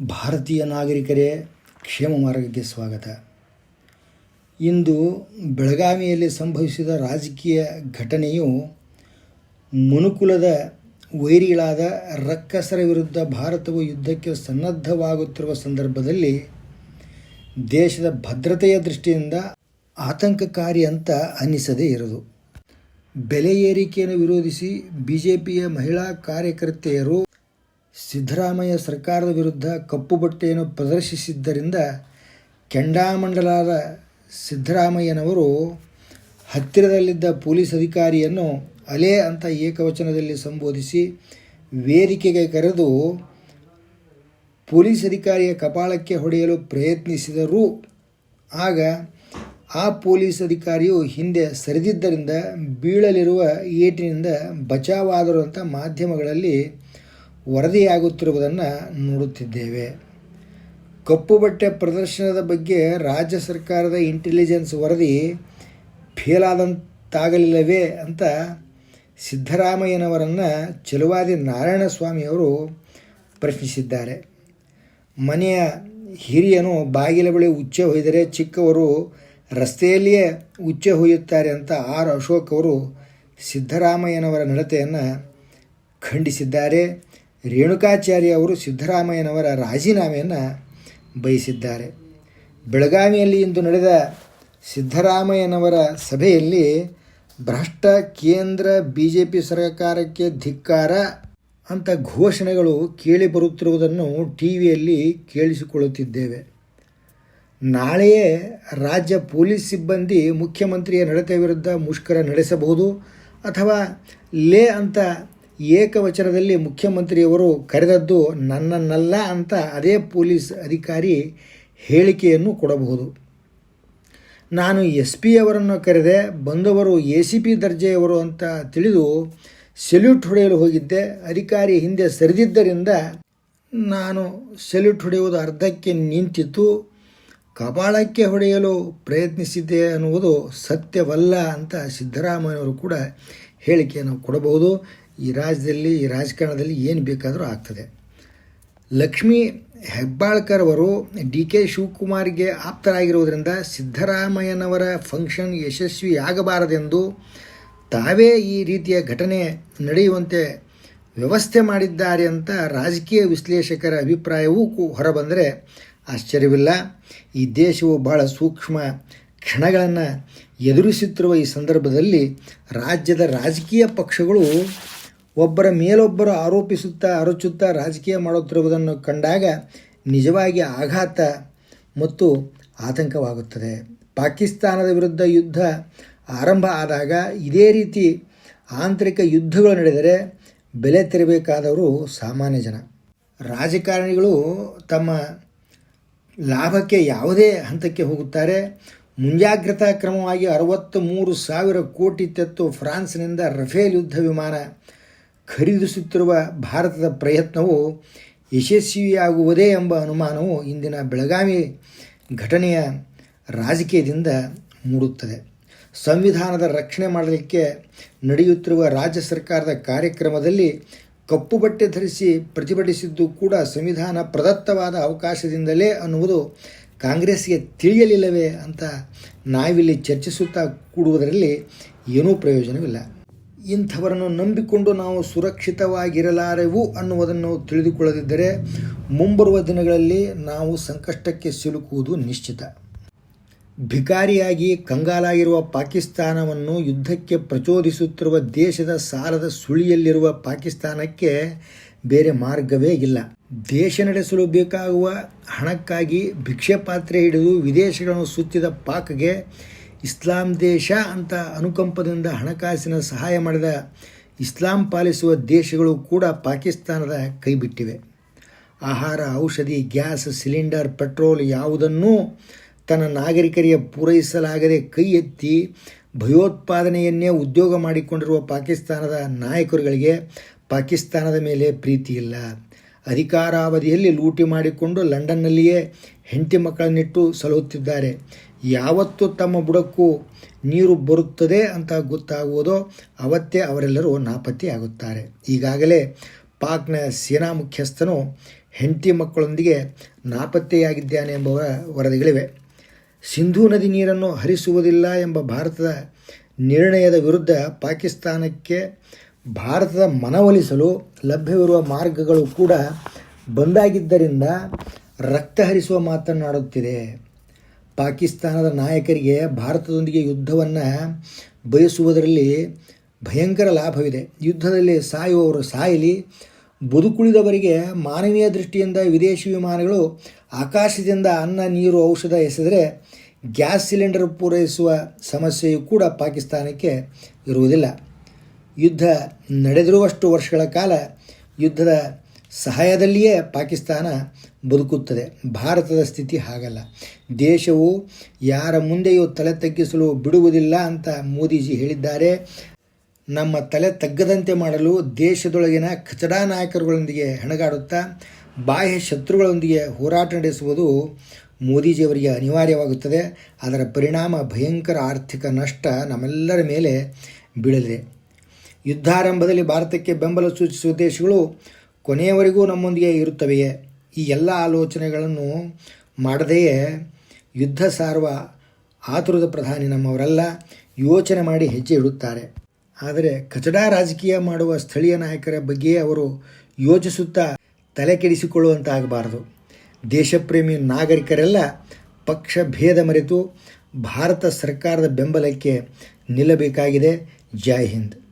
ಭಾರತೀಯ ನಾಗರಿಕರೇ, ಕ್ಷೇಮ ಮಾರ್ಗಕ್ಕೆ ಸ್ವಾಗತ. ಇಂದು ಬೆಳಗಾವಿಯಲ್ಲಿ ಸಂಭವಿಸಿದ ರಾಜಕೀಯ ಘಟನೆಯು ಮನುಕುಲದ ವೈರಿಗಳಾದ ರಕ್ಕಸರ ವಿರುದ್ಧ ಭಾರತವು ಯುದ್ಧಕ್ಕೆ ಸನ್ನದ್ಧವಾಗುತ್ತಿರುವ ಸಂದರ್ಭದಲ್ಲಿ ದೇಶದ ಭದ್ರತೆಯ ದೃಷ್ಟಿಯಿಂದ ಆತಂಕಕಾರಿ ಅಂತ ಅನ್ನಿಸದೇ ಇರದು ಬೆಲೆ ಏರಿಕೆಯನ್ನು ವಿರೋಧಿಸಿ ಬಿಜೆಪಿಯ ಮಹಿಳಾ ಕಾರ್ಯಕರ್ತೆಯರು ಸಿದ್ದರಾಮಯ್ಯ ಸರ್ಕಾರದ ವಿರುದ್ಧ ಕಪ್ಪು ಬಟ್ಟೆಯನ್ನು ಪ್ರದರ್ಶಿಸಿದ್ದರಿಂದ ಕೆಂಡಾಮಂಡಲಾದ ಸಿದ್ದರಾಮಯ್ಯನವರು ಹತ್ತಿರದಲ್ಲಿದ್ದ ಪೊಲೀಸ್ ಅಧಿಕಾರಿಯನ್ನು ಅಲೆ ಅಂತ ಏಕವಚನದಲ್ಲಿ ಸಂಬೋಧಿಸಿ ವೇದಿಕೆಗೆ ಕರೆದು ಪೊಲೀಸ್ ಅಧಿಕಾರಿಯ ಕಪಾಳಕ್ಕೆ ಹೊಡೆಯಲು ಪ್ರಯತ್ನಿಸಿದರು. ಆಗ ಆ ಪೊಲೀಸ್ ಅಧಿಕಾರಿಯು ಹಿಂದೆ ಸರಿದಿದ್ದರಿಂದ ಬೀಳಲಿರುವ ಏಟಿನಿಂದ ಬಚಾವಾದರು ಅಂತ ಮಾಧ್ಯಮಗಳಲ್ಲಿ ವರದಿಯಾಗುತ್ತಿರುವುದನ್ನು ನೋಡುತ್ತಿದ್ದೇವೆ. ಕಪ್ಪು ಬಟ್ಟೆ ಪ್ರದರ್ಶನದ ಬಗ್ಗೆ ರಾಜ್ಯ ಸರ್ಕಾರದ ಇಂಟೆಲಿಜೆನ್ಸ್ ವರದಿ ಫೇಲಾದಂತಾಗಲಿಲ್ಲವೇ ಅಂತ ಸಿದ್ದರಾಮಯ್ಯನವರನ್ನು ಚಲುವಾದಿ ನಾರಾಯಣಸ್ವಾಮಿಯವರು ಪ್ರಶ್ನಿಸಿದ್ದಾರೆ. ಮನೆಯ ಹಿರಿಯನು ಬಾಗಿಲ ಬಳಿ ಉಚ್ಚೆ ಹೊಯ್ದರೆ ಚಿಕ್ಕವರು ರಸ್ತೆಯಲ್ಲಿಯೇ ಉಚ್ಚೆ ಹೊಯ್ಯುತ್ತಾರೆ ಅಂತ ಆರ್ ಅಶೋಕ್ ಅವರು ಸಿದ್ದರಾಮಯ್ಯನವರ ನಡತೆಯನ್ನು ಖಂಡಿಸಿದ್ದಾರೆ. ರೇಣುಕಾಚಾರ್ಯ ಅವರು ಸಿದ್ದರಾಮಯ್ಯನವರ ರಾಜೀನಾಮೆಯನ್ನು ಬಯಸಿದ್ದಾರೆ. ಬೆಳಗಾವಿಯಲ್ಲಿ ಇಂದು ನಡೆದ ಸಿದ್ದರಾಮಯ್ಯನವರ ಸಭೆಯಲ್ಲಿ ಭ್ರಷ್ಟ ಕೇಂದ್ರ ಬಿ ಜೆ ಪಿ ಸರ್ಕಾರಕ್ಕೆ ಧಿಕ್ಕಾರ ಅಂತ ಘೋಷಣೆಗಳು ಕೇಳಿಬರುತ್ತಿರುವುದನ್ನು ಟಿ ವಿಯಲ್ಲಿ ಕೇಳಿಸಿಕೊಳ್ಳುತ್ತಿದ್ದೇವೆ. ನಾಳೆಯೇ ರಾಜ್ಯ ಪೊಲೀಸ್ ಸಿಬ್ಬಂದಿ ಮುಖ್ಯಮಂತ್ರಿಯ ನಡತೆ ವಿರುದ್ಧ ಮುಷ್ಕರ ನಡೆಸಬಹುದು ಅಥವಾ ಲೇ ಅಂತ ಏಕವಚನದಲ್ಲಿ ಮುಖ್ಯಮಂತ್ರಿಯವರು ಕರೆದದ್ದು ನನ್ನನ್ನಲ್ಲ ಅಂತ ಅದೇ ಪೊಲೀಸ್ ಅಧಿಕಾರಿ ಹೇಳಿಕೆಯನ್ನು ಕೊಡಬಹುದು. ನಾನು ಎಸ್ ಪಿ ಅವರನ್ನು ಕರೆದೆ, ಬಂದವರು ಎ ಸಿ ಪಿ ದರ್ಜೆಯವರು ಅಂತ ತಿಳಿದು ಸೆಲ್ಯೂಟ್ ಹೊಡೆಯಲು ಹೋಗಿದ್ದೆ. ಅಧಿಕಾರಿ ಹಿಂದೆ ಸರಿದಿದ್ದರಿಂದ ನಾನು ಸೆಲ್ಯೂಟ್ ಹೊಡೆಯುವುದು ಅರ್ಧಕ್ಕೆ ನಿಂತಿತ್ತು. ಕಪಾಳಕ್ಕೆ ಹೊಡೆಯಲು ಪ್ರಯತ್ನಿಸಿದ್ದೆ ಅನ್ನುವುದು ಸತ್ಯವಲ್ಲ ಅಂತ ಸಿದ್ದರಾಮಯ್ಯವರು ಕೂಡ ಹೇಳಿಕೆಯನ್ನು ಕೊಡಬಹುದು. ಈ ರಾಜ್ಯದಲ್ಲಿ, ಈ ರಾಜಕಾರಣದಲ್ಲಿ ಏನು ಬೇಕಾದರೂ ಆಗ್ತದೆ. ಲಕ್ಷ್ಮೀ ಹೆಬ್ಬಾಳ್ಕರ್ ಅವರು ಡಿ ಕೆ ಶಿವಕುಮಾರ್ಗೆ ಆಪ್ತರಾಗಿರುವುದರಿಂದ ಸಿದ್ದರಾಮಯ್ಯನವರ ಫಂಕ್ಷನ್ ಯಶಸ್ವಿಯಾಗಬಾರದೆಂದು ತಾವೇ ಈ ರೀತಿಯ ಘಟನೆ ನಡೆಯುವಂತೆ ವ್ಯವಸ್ಥೆ ಮಾಡಿದ್ದಾರೆ ಅಂತ ರಾಜಕೀಯ ವಿಶ್ಲೇಷಕರ ಅಭಿಪ್ರಾಯವೂ ಹೊರಬಂದರೆ ಆಶ್ಚರ್ಯವಿಲ್ಲ. ಈ ದೇಶವು ಬಹಳ ಸೂಕ್ಷ್ಮ ಕ್ಷಣಗಳನ್ನು ಎದುರಿಸುತ್ತಿರುವ ಈ ಸಂದರ್ಭದಲ್ಲಿ ರಾಜ್ಯದ ರಾಜಕೀಯ ಪಕ್ಷಗಳು ಒಬ್ಬರ ಮೇಲೊಬ್ಬರು ಆರೋಪಿಸುತ್ತಾ ಅರಚುತ್ತಾ ರಾಜಕೀಯ ಮಾಡುತ್ತಿರುವುದನ್ನು ಕಂಡಾಗ ನಿಜವಾಗಿ ಆಘಾತ ಮತ್ತು ಆತಂಕವಾಗುತ್ತದೆ. ಪಾಕಿಸ್ತಾನದ ವಿರುದ್ಧ ಯುದ್ಧ ಆರಂಭ ಆದಾಗ ಇದೇ ರೀತಿ ಆಂತರಿಕ ಯುದ್ಧಗಳು ನಡೆದರೆ ಬೆಲೆ ತೆರಬೇಕಾದವರು ಸಾಮಾನ್ಯ ಜನ. ರಾಜಕಾರಣಿಗಳು ತಮ್ಮ ಲಾಭಕ್ಕೆ ಯಾವುದೇ ಹಂತಕ್ಕೆ ಹೋಗುತ್ತಾರೆ. ಮುಂಜಾಗ್ರತಾ ಕ್ರಮವಾಗಿ ಅರವತ್ತು ಮೂರು ಸಾವಿರ ಕೋಟಿ ತೆತ್ತು ಫ್ರಾನ್ಸ್ನಿಂದ ರಫೇಲ್ ಯುದ್ಧ ವಿಮಾನ ಖರೀದಿಸುತ್ತಿರುವ ಭಾರತದ ಪ್ರಯತ್ನವು ಯಶಸ್ವಿಯಾಗುವುದೇ ಎಂಬ ಅನುಮಾನವು ಇಂದಿನ ಬೆಳಗಾವಿ ಘಟನೆಯ ರಾಜಕೀಯದಿಂದ ಮೂಡುತ್ತದೆ. ಸಂವಿಧಾನದ ರಕ್ಷಣೆ ಮಾಡಲಿಕ್ಕೆ ನಡೆಯುತ್ತಿರುವ ರಾಜ್ಯ ಸರ್ಕಾರದ ಕಾರ್ಯಕ್ರಮದಲ್ಲಿ ಕಪ್ಪು ಬಟ್ಟೆ ಧರಿಸಿ ಪ್ರತಿಭಟಿಸಿದ್ದು ಕೂಡ ಸಂವಿಧಾನ ಪ್ರದತ್ತವಾದ ಅವಕಾಶದಿಂದಲೇ ಅನ್ನುವುದು ಕಾಂಗ್ರೆಸ್ಗೆ ತಿಳಿಯಲಿಲ್ಲವೇ ಅಂತ ನಾವಿಲ್ಲಿ ಚರ್ಚಿಸುತ್ತಾ ಕೂಡುವುದರಲ್ಲಿ ಏನೂ ಪ್ರಯೋಜನವಿಲ್ಲ. ಇಂಥವರನ್ನು ನಂಬಿಕೊಂಡು ನಾವು ಸುರಕ್ಷಿತವಾಗಿರಲಾರೆವು ಅನ್ನುವುದನ್ನು ತಿಳಿದುಕೊಳ್ಳದಿದ್ದರೆ ಮುಂಬರುವ ದಿನಗಳಲ್ಲಿ ನಾವು ಸಂಕಷ್ಟಕ್ಕೆ ಸಿಲುಕುವುದು ನಿಶ್ಚಿತ. ಭಿಕಾರಿಯಾಗಿ ಕಂಗಾಲಾಗಿರುವ ಪಾಕಿಸ್ತಾನವನ್ನು ಯುದ್ಧಕ್ಕೆ ಪ್ರಚೋದಿಸುತ್ತಿರುವ ದೇಶದ ಸಾಲದ ಸುಳಿಯಲ್ಲಿರುವ ಪಾಕಿಸ್ತಾನಕ್ಕೆ ಬೇರೆ ಮಾರ್ಗವೇ ಇಲ್ಲ. ದೇಶ ನಡೆಸಲು ಬೇಕಾಗುವ ಹಣಕ್ಕಾಗಿ ಭಿಕ್ಷೆ ಪಾತ್ರೆ ಹಿಡಿದು ವಿದೇಶಗಳನ್ನು ಸುತ್ತಿದ ಪಾಕ್ಗೆ ಇಸ್ಲಾಂ ದೇಶ ಅಂತ ಅನುಕಂಪದಿಂದ ಹಣಕಾಸಿನ ಸಹಾಯ ಮಾಡಿದ ಇಸ್ಲಾಂ ಪಾಲಿಸುವ ದೇಶಗಳು ಕೂಡ ಪಾಕಿಸ್ತಾನದ ಕೈಬಿಟ್ಟಿವೆ. ಆಹಾರ, ಔಷಧಿ, ಗ್ಯಾಸ್, ಸಿಲಿಂಡರ್, ಪೆಟ್ರೋಲ್ ಯಾವುದನ್ನೂ ತನ್ನ ನಾಗರಿಕರಿಗೆ ಪೂರೈಸಲಾಗದೆ ಕೈ ಎತ್ತಿ ಭಯೋತ್ಪಾದನೆಯನ್ನೇ ಉದ್ಯೋಗ ಮಾಡಿಕೊಂಡಿರುವ ಪಾಕಿಸ್ತಾನದ ನಾಯಕರುಗಳಿಗೆ ಪಾಕಿಸ್ತಾನದ ಮೇಲೆ ಪ್ರೀತಿ ಇಲ್ಲ. ಅಧಿಕಾರಾವಧಿಯಲ್ಲಿ ಲೂಟಿ ಮಾಡಿಕೊಂಡು ಲಂಡನ್ನಲ್ಲಿಯೇ ಹೆಂಡತಿ ಮಕ್ಕಳನ್ನಿಟ್ಟು ಸಲಹುತ್ತಿದ್ದಾರೆ. ಯಾವತ್ತು ತಮ್ಮ ಬುಡಕ್ಕೂ ನೀರು ಬರುತ್ತದೆ ಅಂತ ಗೊತ್ತಾಗುವುದೋ ಅವತ್ತೇ ಅವರೆಲ್ಲರೂ ನಾಪತ್ತೆಯಾಗುತ್ತಾರೆ. ಈಗಾಗಲೇ ಪಾಕ್ನ ಸೇನಾ ಮುಖ್ಯಸ್ಥನು ಹೆಂಡತಿ ಮಕ್ಕಳೊಂದಿಗೆ ನಾಪತ್ತೆಯಾಗಿದ್ದಾನೆ ಎಂಬ ವರದಿಗಳಿವೆ. ಸಿಂಧೂ ನದಿ ನೀರನ್ನು ಹರಿಸುವುದಿಲ್ಲ ಎಂಬ ಭಾರತದ ನಿರ್ಣಯದ ವಿರುದ್ಧ ಪಾಕಿಸ್ತಾನಕ್ಕೆ ಭಾರತದ ಮನವೊಲಿಸಲು ಲಭ್ಯವಿರುವ ಮಾರ್ಗಗಳು ಕೂಡ ಬಂದಾಗಿದ್ದರಿಂದ ರಕ್ತ ಹರಿಸುವ ಮಾತನಾಡುತ್ತಿದೆ ಪಾಕಿಸ್ತಾನದ ನಾಯಕರಿಗೆ ಭಾರತದೊಂದಿಗೆ ಯುದ್ಧವನ್ನು ಬಯಸುವುದರಲ್ಲಿ ಭಯಂಕರ ಲಾಭವಿದೆ. ಯುದ್ಧದಲ್ಲಿ ಸಾಯುವವರು ಸಾಯಲಿ, ಬದುಕುಳಿದವರಿಗೆ ಮಾನವೀಯ ದೃಷ್ಟಿಯಿಂದ ವಿದೇಶಿ ವಿಮಾನಗಳು ಆಕಾಶದಿಂದ ಅನ್ನ, ನೀರು, ಔಷಧ ಎಸೆದರೆ ಗ್ಯಾಸ್ ಸಿಲಿಂಡರ್ ಪೂರೈಸುವ ಸಮಸ್ಯೆಯೂ ಕೂಡ ಪಾಕಿಸ್ತಾನಕ್ಕೆ ಇರುವುದಿಲ್ಲ. ಯುದ್ಧ ನಡೆದಿರುವಷ್ಟು ವರ್ಷಗಳ ಕಾಲ ಯುದ್ಧದ ಸಹಾಯದಲ್ಲಿಯೇ ಪಾಕಿಸ್ತಾನ ಬದುಕುತ್ತದೆ. ಭಾರತದ ಸ್ಥಿತಿ ಹಾಗಲ್ಲ. ದೇಶವು ಯಾರ ಮುಂದೆಯೂ ತಲೆ ತಗ್ಗಿಸಲು ಬಿಡುವುದಿಲ್ಲ ಅಂತ ಮೋದಿಜಿ ಹೇಳಿದ್ದಾರೆ. ನಮ್ಮ ತಲೆ ತಗ್ಗದಂತೆ ಮಾಡಲು ದೇಶದೊಳಗಿನ ಕಚಡಾ ನಾಯಕರುಗಳೊಂದಿಗೆ ಹೆಣಗಾಡುತ್ತಾ, ಬಾಹ್ಯ ಶತ್ರುಗಳೊಂದಿಗೆ ಹೋರಾಟ ನಡೆಸುವುದು ಮೋದಿಜಿಯವರಿಗೆ ಅನಿವಾರ್ಯವಾಗುತ್ತದೆ. ಅದರ ಪರಿಣಾಮ ಭಯಂಕರ ಆರ್ಥಿಕ ನಷ್ಟ ನಮ್ಮೆಲ್ಲರ ಮೇಲೆ ಬೀಳಲಿದೆ. ಯುದ್ಧಾರಂಭದಲ್ಲಿ ಭಾರತಕ್ಕೆ ಬೆಂಬಲ ಸೂಚಿಸುವ ದೇಶಗಳು ಕೊನೆಯವರೆಗೂ ನಮ್ಮೊಂದಿಗೆ ಇರುತ್ತವೆಯೇ? ಈ ಎಲ್ಲ ಆಲೋಚನೆಗಳನ್ನು ಮಾಡದೆಯೇ? ಯುದ್ಧ ಸಾರುವ ಆತುರದ ಪ್ರಧಾನಿ ನಮ್ಮವರೆಲ್ಲ, ಯೋಚನೆ ಮಾಡಿ ಹೆಜ್ಜೆ ಇಡುತ್ತಾರೆ. ಆದರೆ ಕಚಡಾ ರಾಜಕೀಯ ಮಾಡುವ ಸ್ಥಳೀಯ ನಾಯಕರ ಬಗ್ಗೆ ಅವರು ಯೋಚಿಸುತ್ತಾ ತಲೆ ಕೆಡಿಸಿಕೊಳ್ಳುವಂತಾಗಬಾರದು. ದೇಶಪ್ರೇಮಿ ನಾಗರಿಕರೆಲ್ಲ ಪಕ್ಷ ಭೇದ ಮರೆತು ಭಾರತ ಸರ್ಕಾರದ ಬೆಂಬಲಕ್ಕೆ ನಿಲ್ಲಬೇಕಾಗಿದೆ. ಜೈ ಹಿಂದ್.